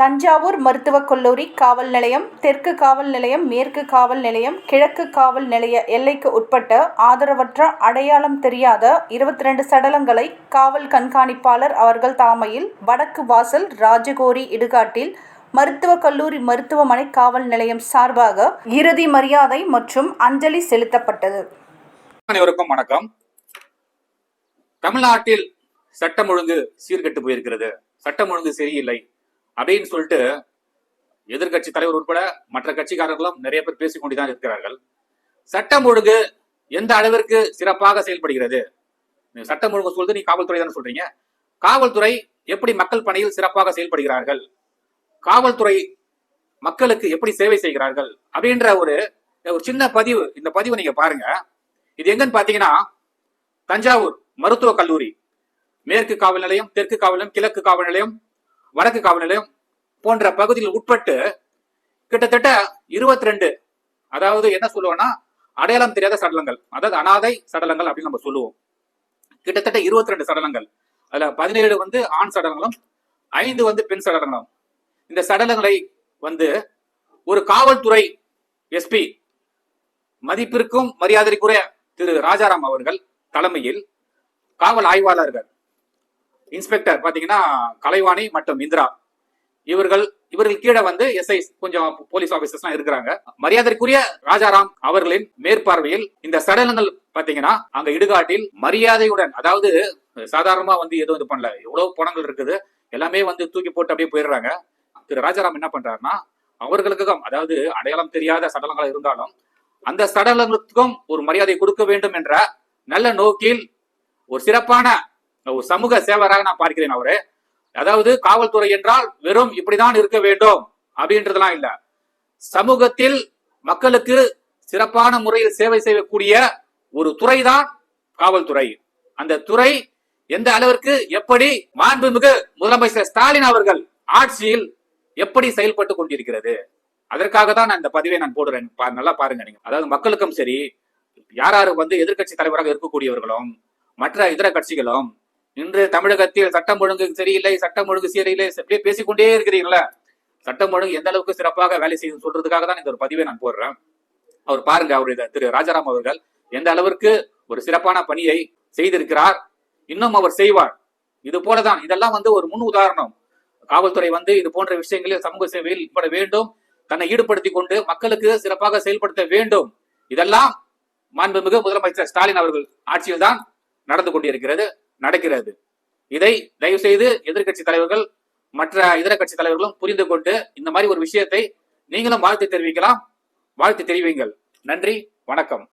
தஞ்சாவூர் மருத்துவக் கல்லூரி காவல் நிலையம் தெற்கு காவல் நிலையம் மேற்கு காவல் நிலையம் கிழக்கு காவல் நிலைய எல்லைக்கு உட்பட்ட ஆதரவற்ற அடையாளம் தெரியாத இருபத்தி ரெண்டு சடலங்களை காவல் கண்காணிப்பாளர் அவர்கள் தலைமையில் வடக்கு வாசல் ராஜகோரி இடுகாட்டில் மருத்துவக் கல்லூரி மருத்துவமனை காவல் நிலையம் சார்பாக இறுதி மரியாதை மற்றும் அஞ்சலி செலுத்தப்பட்டது. அனைவருக்கும் வணக்கம். தமிழ்நாட்டில் சட்டம் ஒழுங்கு சீர்கெட்டு போயிருக்கிறது. சட்டம் ஒழுங்கு சரியில்லை. அப்படின்னு சொல்லிட்டு எதிர்க்கட்சி தலைவர் உட்பட மற்ற கட்சிக்காரர்களும் நிறைய பேர் பேசிக் கொண்டுதான் இருக்கிறார்கள். சட்டம் ஒழுங்கு எந்த அளவிற்கு சிறப்பாக செயல்படுகிறது? சட்டம் ஒழுங்கு சொல்றது நீ காவல்துறை தானே சொல்றீங்க. காவல்துறை எப்படி மக்கள் பணியில் சிறப்பாக செயல்படுகிறார்கள்? காவல்துறை மக்களுக்கு எப்படி சேவை செய்கிறார்கள்? அப்படின்ற ஒரு ஒரு சின்ன பதிவு இந்த பதிவு நீங்க பாருங்க. இது எங்கன்னு பாத்தீங்கன்னா தஞ்சாவூர் மருத்துவக் கல்லூரி. மேற்கு காவல் நிலையம் தெற்கு காவல் நிலையம் கிழக்கு காவல் நிலையம் வடக்கு காவல் நிலையம் போன்ற பகுதியில் உட்பட்டு கிட்டத்தட்ட இருபத்தி ரெண்டு அதாவது என்ன சொல்லுவோம்னா அடையாளம் தெரியாத சடலங்கள் அதாவது அனாதை சடலங்கள் அப்படின்னு நம்ம சொல்லுவோம். கிட்டத்தட்ட இருபத்தி ரெண்டு சடலங்கள். அதுல பதினேழு வந்து ஆண் சடலங்களும் ஐந்து வந்து பெண் சடலங்களும். இந்த சடலங்களை வந்து ஒரு காவல்துறை எஸ்பி மதிப்பிற்கும் மரியாதைக்குரிய திரு ராஜாராம் அவர்கள் தலைமையில் காவல் ஆய்வாளர்கள் இன்ஸ்பெக்டர் பாத்தீங்கன்னா கலைவாணி மற்றும் இந்திரா. இவர்கள் இவர்கள் கீழே வந்து எஸ்ஐ கொஞ்சம் போலீஸ் ஆபீசர்ஸ் இருக்கிறாங்க. மரியாதைக்குரிய ராஜாராம் அவர்களின் மேற்பார்வையில் இந்த சடலங்கள் பாத்தீங்கன்னா அங்க இடுகாட்டில் மரியாதையுடன் அதாவது சாதாரணமா வந்து எதுவும் இது பண்ணல. எவ்வளவு பணங்கள் இருக்குது எல்லாமே வந்து தூக்கி போட்டு அப்படியே போயிடுறாங்க. திரு ராஜாராம் என்ன பண்றாருன்னா அவர்களுக்கும் அதாவது அடையாளம் தெரியாத சடலங்கள் இருந்தாலும் அந்த சடலங்களுக்கும் ஒரு மரியாதை கொடுக்க வேண்டும் என்ற நல்ல நோக்கில் ஒரு சிறப்பான ஒரு சமூக சேவராக நான் பார்க்கிறேன் அவரு. அதாவது காவல்துறை என்றால் வெறும் இப்படிதான் இருக்க வேண்டும் அப்படின்றதெல்லாம் இல்ல. சமூகத்தில் மக்களுக்கு சிறப்பான முறையில் சேவை செய்யக்கூடிய ஒரு துறை தான் காவல்துறை. அந்த துறை எந்த அளவிற்கு எப்படி மாண்புமிகு முதலமைச்சர் ஸ்டாலின் அவர்கள் ஆட்சியில் எப்படி செயல்பட்டு கொண்டிருக்கிறது. அதற்காக தான் நான் இந்த பதிவை நான் போடுறேன். பா- நல்லா பாருங்க நீங்க. அதாவது மக்களுக்கும் சரி யார் யாரு வந்து எதிர்க்கட்சி தலைவராக இருக்கக்கூடியவர்களும் மற்ற இதர கட்சிகளும் இன்று தமிழகத்தில் சட்டம் ஒழுங்கு சரியில்லை சட்டம் ஒழுங்கு சரியில்லை அப்படியே பேசிக்கொண்டே இருக்கிறீங்களா சட்டம் ஒழுங்கு எந்த அளவுக்கு சிறப்பாக வேலை செய்யும் சொல்றதுக்காக தான் இந்த ஒரு பதிவை நான் போடுறேன். அவர் பாருங்க அவர் திரு ராஜாராம் அவர்கள் எந்த அளவிற்கு ஒரு சிறப்பான பணியை செய்திருக்கிறார் இன்னும் அவர் செய்வார். இது போலதான் இதெல்லாம் வந்து ஒரு முன் உதாரணம். காவல்துறை வந்து இது போன்ற விஷயங்களில் சமூக சேவையில் ஈடுபட வேண்டும் தன்னை ஈடுபடுத்திக் கொண்டு மக்களுக்கு சிறப்பாக செயல்படுத்த வேண்டும். இதெல்லாம் மாண்புமிகு முதலமைச்சர் ஸ்டாலின் அவர்கள் ஆட்சியில் தான் நடந்து கொண்டிருக்கிறது. நடக்கிறது. இதை தயவு செய்து எதிர்க்கட்சி தலைவர்கள் மற்ற இதர கட்சி தலைவர்களும் புரிந்து கொண்டு இந்த மாதிரி ஒரு விஷயத்தை நீங்களும் வாழ்த்து தெரிவிக்கலாம். வாழ்த்து தெரிவிங்கள் நன்றி. வணக்கம்.